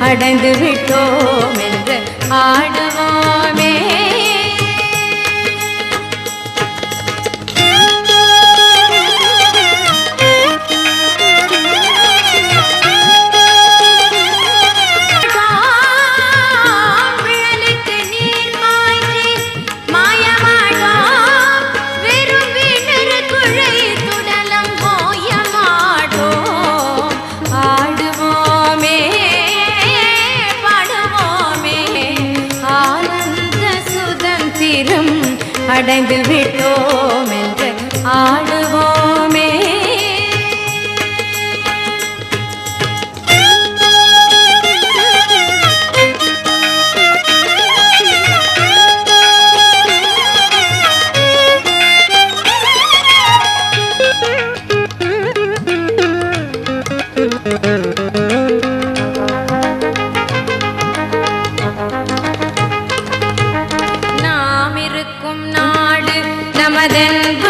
அடைந்து விட்டோம் என்று ஆடுவோமே சுதந்திரம் அடைந்து விட்டோமே. Then.